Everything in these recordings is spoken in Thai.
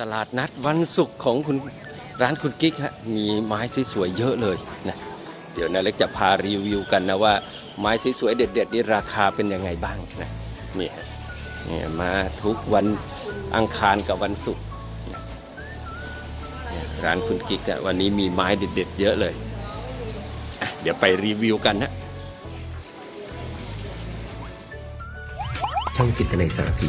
ตลาดนัดวันศุกร์ของคุณร้านคุณกิ๊กฮะมีไม้สวยๆเยอะเลยนะเดี๋ยวนาเล็กจะพารีวิวกันนะว่าไม้สวยๆเด็ดๆนี่ราคาเป็นยังไงบ้างนะนี่ฮะนี่มาทุกวันอังคารกับวันศุกร์ร้านคุณกิ๊กอะวันนี้มีไม้เด็ดๆเยอะเลยอะเดี๋ยวไปรีวิวกันนะช่องจิตในยสารพี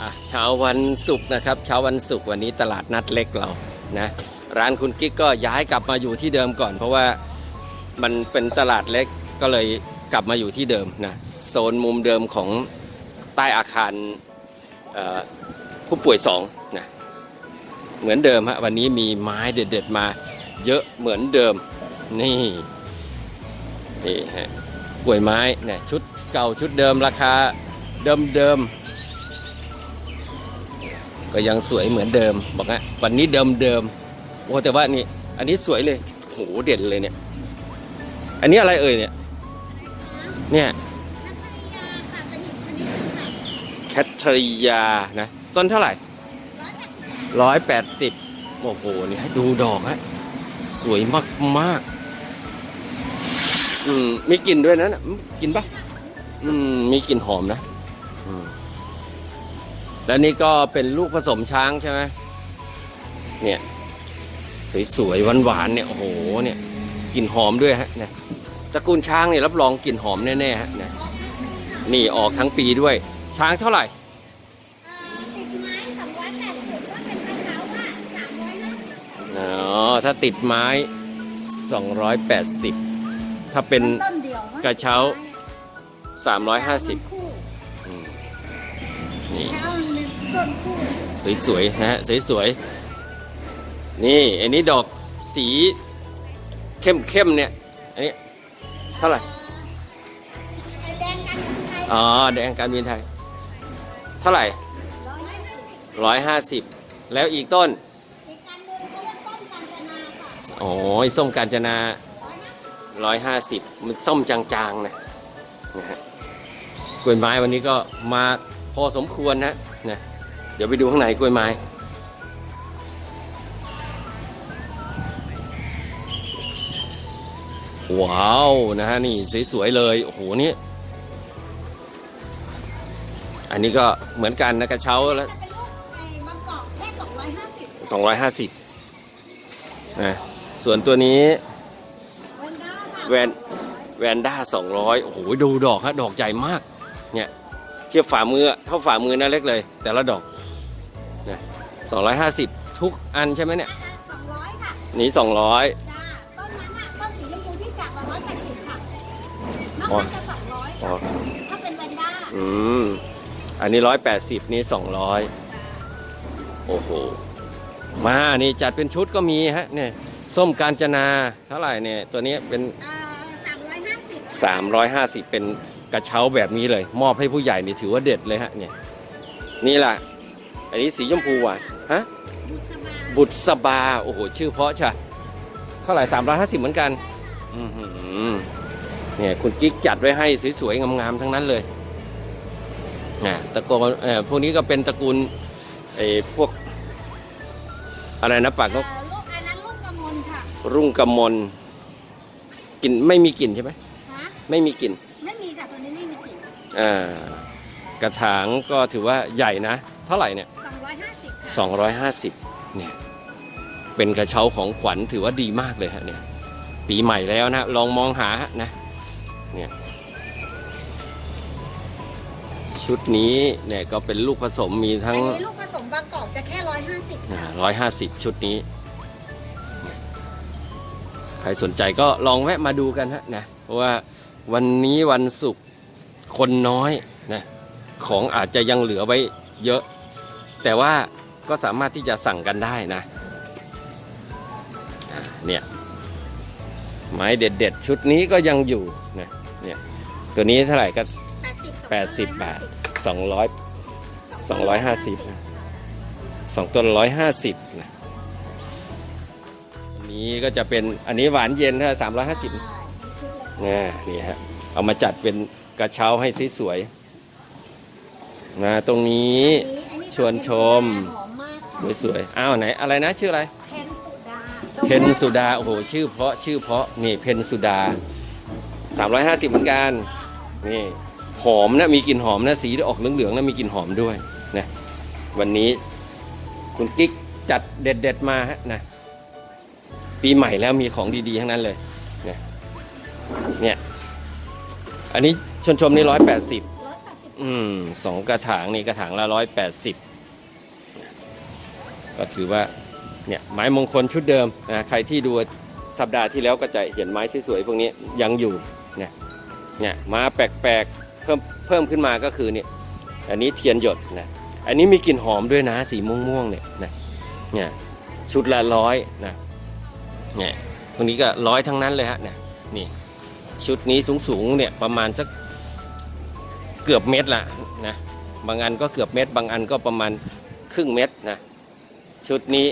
อะเช้าวันศุกร์นะครับเช้าวันศุกร์วันนี้ตลาดนัดเล็กเรานะร้านคุณกิ๊กก็ย้ายกลับมาอยู่ที่เดิมก่อน เพราะว่ามันเป็นตลาดเล็กก็เลยกลับมาอยู่ที่เดิมนะโซนมุมเดิมของใต้อาคารผู้ป่วยสองนะเหมือนเดิมฮะวันนี้มีไม้เด็ดๆมาเยอะเหมือนเดิมนี่นี่ฮะกล้วยไม้เนี่ยชุดเก่าชุดเดิมราคาเดิมๆ ก็ยังสวยเหมือนเดิมบอกฮะวันนี้เดิมเดิมโอ้แต่ว่านี่ อันนี้สวยเลยโหเด่นเลยเนี่ย อันนี้อะไรเอ่ยเนี่ย เนี่ยแคทริยานะ ต้นเท่าไหร่ร้อยแปดสิบโอ้โหนี่ดูดอกฮะสวยมากมากอืมมีกลิ่นด้วยนะน่ะอืมกินปะอืมมีกลิ่นหอมนะ อืม แล้วนี่ก็เป็นลูกผสมช้างใช่ไหมเนี่ยสวยๆหวานๆเนี่ยโอ้โหเนี่ยกลิ่นหอมด้วยฮะเนี่ยตระกูลช้างเนี่ยรับรองกลิ่นหอมแน่ๆฮะเนี่ยนี่ออกทั้งปีด้วย ช้างเท่าไหร่ติดไม้สองร้อยแปดสิบก็เป็นกระเช้าว่าสามร้อยห้าสิบอ๋อถ้าติดไม้ 280 ถ้าเป็นต้นเดียวกระเช้า 350 สวยๆนะฮะสวยๆนี่อันนี้ดอกสีเข้มๆเนี่ยอันนี้เท่าไหร่ไอแดงกันไทยอ๋อแดงการบินไทย เท่าไหร่ร้อยห้าสิบร้อยห้าสิบแล้วอีกต้นอีกอันหนึ่งเขาเรียกต้นกาญจนาค่ะโอ้ยส้มกาญจนาร้อยห้าสิบร้อยห้าสิบมันส้มจางๆนะนะฮะกล้วยไม้วันนี้ก็มาพอสมควรนะนะ เดี๋ยวไปดูข้างในกล้วยไม้ว้าวนะฮะนี่สวยๆเลยโอ้โหนี่อันนี้ก็เหมือนกันนะกระเช้าแล้วจะเป็นลูกไอ้บางกอกแค่สองร้อยห้าสิบสองร้อยห้าสิบนะส่วนตัวนี้เวนด้าค่ะแวนแวนด้าสองร้อยโอ้โหดูดอกฮะดอกใหญ่มาก เนี่ยเทียบฝ่ามือเท่าฝ่ามือนั่นเล็กเลย แต่ละดอก เนี่ยสองร้อยห้าสิบทุกอันใช่ไหมเนี่ยสองร้อยค่ะนี้สองร้อยจ้าต้นนั้นน่ะต้นสีชมพูที่จากร้อยแปดสิบค่ะนอกอ๋อนั้นจะสองร้อยอ๋อถ้าเป็นเวนด้าอืม อันนี้ร้อยแปดสิบนี้สองร้อยโอ้โห มานี่จัดเป็นชุดก็มีฮะเนี่ยส้มกาญจนาเท่าไหร่เนี่ยตัวนี้เป็น เอ่อสามร้อยห้าสิบ350 เป็นกระเช้าแบบนี้เลย มอบให้ผู้ใหญ่นี่ถือว่าเด็ดเลยฮะเนี่ยนี่แหละอันนี้สีชมพูหวาน ฮะบุษบาบุตรสบา โอ้โห ชื่อเพราะใช่เท่าไหร่350เหมือนกันอือหือเนี่ยคุณกิ๊กจัดไว้ให้สวยๆ งามๆ ทั้งนั้นเลยนะตระกูลเอ่อพวกนี้ก็เป็นตระกูลไอ้พวก อะไรนะปากนกเอ่อลูกอันนั้นลูกกระมวลค่ะ รุ่งกำมลกลิ่นไม่มีกลิ่นใช่ไหมฮะไม่มีกลิ่นไม่มีค่ะตัวนี้ไม่มีกลิ่นอ่ากระถางก็ถือว่าใหญ่นะ เท่าไหร่เนี่ยสองร้อยห้าสิบ 250เนี่ยเป็นกระเช้าของขวัญถือว่าดีมากเลยฮะเนี่ยปีใหม่แล้วนะลองมองหานะเนี่ยชุดนี้เนี่ยก็เป็นลูกผสมมีทั้อังนนี้ลูกผสมบางกอกจะแค่ร้อยห้าสิบร้อยห้าสิบชุดนี้ ใครสนใจก็ลองแวะมาดูกันฮะนะเพราะว่าวันนี้วันศุกร์คนน้อยนะของอาจจะยังเหลือไว้เยอะ แต่ว่า ก็สามารถที่จะสั่งกันได้นะอ่าเนี่ยไม้เด็ดๆ ชุดนี้ก็ยังอยู่นะเนี่ยตัวนี้เท่าไหร่ก็แปดสิบ80 บาท 200 250นะสองตัวร้อยห้าสิบนะอันนี้ก็จะเป็นอันนี้หวานเย็นถ้าสามร้อยห้าสิบนะนี่ฮะเอามาจัดเป็นกระเช้าให้สวยๆนะตรงนี้ชวนชมหอมมากค่ะ สวยๆ อ้าวไหนอะไรนะชื่ออะไร เพนสุดาเพนสุดา โอ้โห ชื่อเพราะชื่อเพราะนี่เพนสุดา 350 เหมือนกัน นี่หอมนะมีกลิ่นหอมนะสีออกเหลืองๆนะมีกลิ่นหอมด้วยนะวันนี้คุณกิ๊กจัดเด็ดๆมาฮะนะปีใหม่แล้วมีของดีๆทั้งนั้นเลยเนี่ยเนี่ยอันนี้ชนชมนี่ร้อยแปดสิบร้อยแปดสิบอืมสองกระถางนี่กระถางละร้อยแปดสิบ ก็ถือว่าเนี่ยไม้มงคลชุดเดิมนะใครที่ดูสัปดาห์ที่แล้วก็จะเห็นไม้สวยๆพวกนี้ยังอยู่เนี่ยเนี่ยมาแปลกๆเพิ่มเพิ่มขึ้นมาก็คือเนี่ยอันนี้เทียนหยดนะอันนี้มีกลิ่นหอมด้วยนะสีม่วงๆเนี่ยนะเนี่ยชุดละร้อยนะเนี่ยพวกนี้ก็ร้อยทั้งนั้นเลยฮะเนี่ยนี่ชุดนี้สูงๆเนี่ยประมาณสักเกือบเม็ดละนะบางอันก็เกือบเม็ดบางอันก็ประมาณครึ่งเม็ดนะ ชุดนี้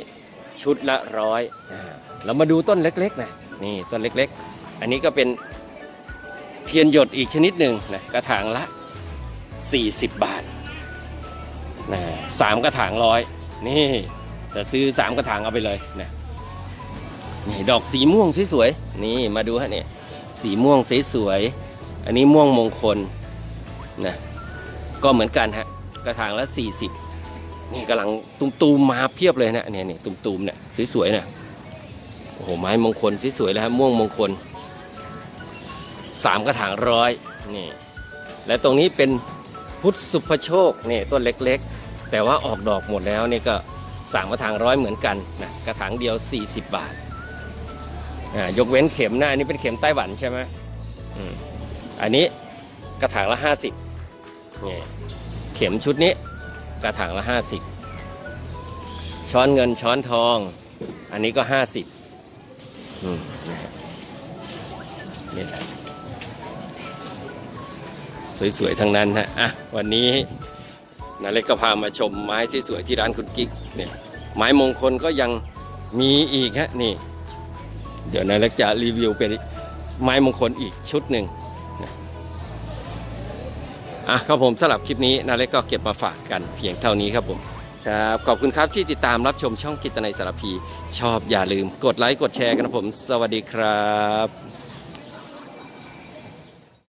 ชุดละร้อยอ่าเรามาดูต้นเล็กๆนะนี่ต้นเล็กๆ อันนี้ก็เป็นเทียนหยดอีกชนิดหนึ่งนะกระถางละ 40 บาทนะสามกระถางร้อยนี่จะซื้อสามกระถางเอาไปเลยนะนี่ดอกสีม่วงสวยๆนี่มาดูฮะเนี่ยสีม่วงสวยๆอันนี้ม่วงมงคลนะก็เหมือนกันฮะกระถางละ 40 นี่กำลังตุมๆมาเพียบเลยนะเนี่ยนี่ตุมๆเนี่ยสวยๆเนะโอ้โหไม้มงคลสวยๆเลยครับม่วงมงคลสามกระถางร้อยนี่และตรงนี้เป็นพุทธสุภโชคนี่ต้นเล็กๆ แต่ว่าออกดอกหมดแล้วนี่ก็สามกระถางร้อยเหมือนกันนะกระถางเดียว 40 บาทอ่ายกเว้นเข็มนะอันนี้เป็นเข็มไต้หวันใช่ไหมอืมอันนี้กระถางละ 50นี่เข็มชุดนี้ กระถางละห้าสิบช้อนเงินช้อนทอง อันนี้ก็ห้าสิบอืมนะฮะนี่แหละสวยๆ ทั้งนั้นฮะอะวันนี้นาเล็กก็พามาชมไม้สวยๆที่ร้านคุณกิ๊กเนี่ยไม้มงคลก็ยังมีอีกฮะนี่ เดี๋ยวนาเล็กจะรีวิวเป็นไม้มงคลอีกชุดหนึ่ง อะครับผมสำหรับคลิปนี้นาเล็กก็เก็บมาฝากกันเพียงเท่านี้ครับผมครับขอบคุณครับที่ติดตามรับชมช่องกิตนายสารพี ชอบอย่าลืมกดไลค์กดแชร์กันนะผม สวัสดีครับ